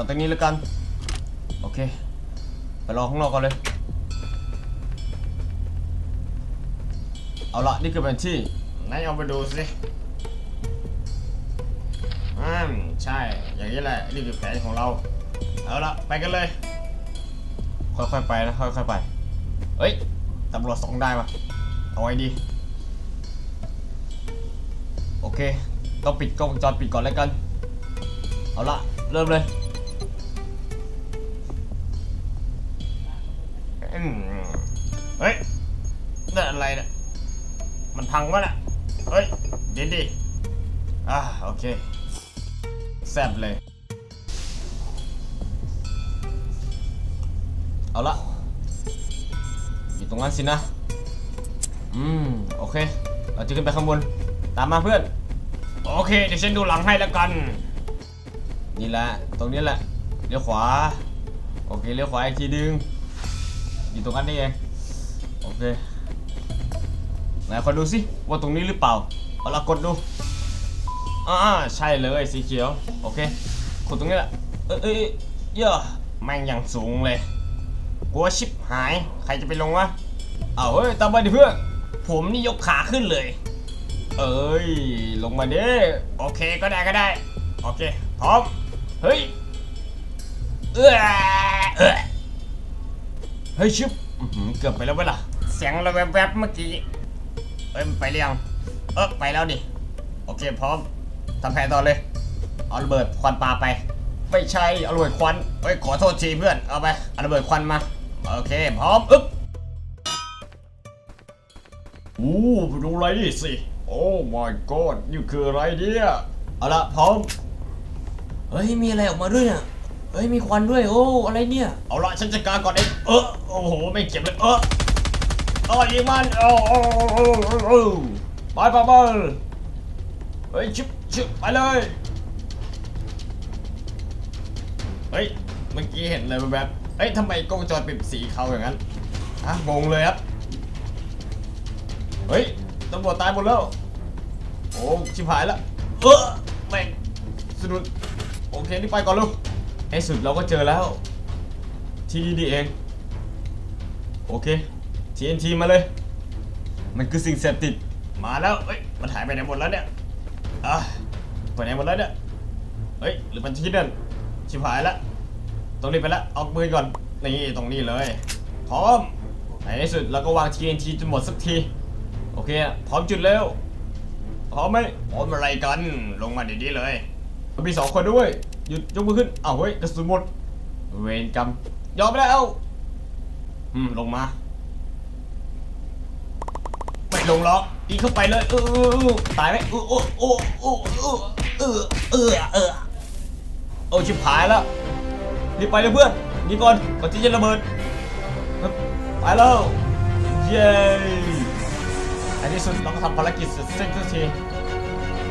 จอดตรงนี้แล้วกัน โอเค ไปรอข้างนอกก่อนเลย เอาละนี่คือแผนที่นายเอาไปดูสิอืมใช่ อย่างนี้แหละ นี่คือแผนของเรา เอาละไปกันเลย ค่อยๆไปนะ ค่อยๆไป เฮ้ย ตำรวจส่งได้ปะเอาไว้ดี โอเค ต้องปิดกล้องวงจรปิดก่อนแล้วกัน เอาละเริ่มเลย เฮ้ยนั่นอะไรเนี่ยมันพังวะน่ะเฮ้ย เดี๋ยวดิอ่าโอเค แซ่บเลย เอาละอยู่ตรงนั้นสินะ อืม โอเค เราจะขึ้นไปข้างบน ตามมาเพื่อน โอเค เดี๋ยวฉันดูหลังให้แล้วกัน นี่แหละ ตรงนี้แหละ เลี้ยวขวา โอเค เลี้ยวขวาอีกทีนึง อยู่ตรงนั้นนี่เองโอเคไหนขอดูสิว่าตรงนี้หรือเปล่าเอาละกดดูอ่าใช่เลยสีเขียวโอเคกดตรงนี้แหละเอ้ยเอ้ยเยอะแม่งยังสูงเลยกลัวชิปหายใครจะไปลงวะเอาเฮ้ยตามมาดิเพื่อนผมนี่ยกขาขึ้นเลย เอ้ยลงมาดิโอเคก็ได้ก็ได้โอเคพร้อมเฮ้ยเออ เฮ้ยชิบอื้อหือเกือบไปแล้วเว้ยล่ะ เสียงอะไรแวบๆเมื่อกี้เอ้ยมันไปเรียงเออไปแล้วดิโอเคพร้อมทำแผนต่อเลย เอาระเบิดควันปาไป ไม่ใช่เอาระเบิดควันเฮ้ยขอโทษทีเพื่อนเอาไปเอาระเบิดควันมาโอเคพร้อมอึ๊บโอ้ไปดูอะไรนี่สิโอ้ my god นี่คืออะไรเนี่ยเอาละพร้อมเฮ้ยมีอะไรออกมาด้วยเนี่ย เฮ้ยมีควันด้วยโอ้อะไรเนี่ยเอาละฉันจัดการก่อนเองเออโอ้โหไม่เจ็บเลยเออเออยิงมันโอ้โอ้โอ้โอ้โอ้ไปไปไปเฮ้ยชิบชิบไปเลยเฮ้ยเมื่อกี้เห็นเลยแบบเฮ้ยทำไมกล้องจรปิดสีเขาอย่างนั้นอะงงเลยครับเฮ้ยตำรวจตายหมดแล้วโอ้ชิบหายล้วเออแม่งสะดุดโอเคนี่ไปก่อนลูก ในสุดเราก็เจอแล้ว ที่นี่นี่เอง โอเค TNT มาเลย มันคือสิ่งเสพติด มาแล้วเฮ้ย มันหายไปไหนหมดแล้วเนี่ย อะไปไหนหมดแล้วเนี่ย เฮ้ย หรือมันที่นั่น ชิบหายล้วต้องรีบไปล้วเอามือก่อน นี่ตรงนี้เลย พร้อม ในที่สุดเราก็วาง TNT จนหมดสักที โอเค พร้อมจุดเร็วพร้อมไหมพร้อมอะไรกัน ลงมาเดี๋ยวนี้เลยมีสองคนด้วย หยุดยกมือขึ้นเอ้าเฮ้ยกระสุนหมด เวรกรรมยอมแล้วอืมลงมาไม่ลงหรอกอีกเข้าไปเลยเออเออเออตายไหมเออเออเออเออเออเออเออโอ้ชิบหายแล้วรีบไปเลยเพื่อนนี่ก่อนก่อนที่จะระเบิดไปแล้วเย้ในที่สุดเราก็ทำภารกิจเสร็จสิ้นสักที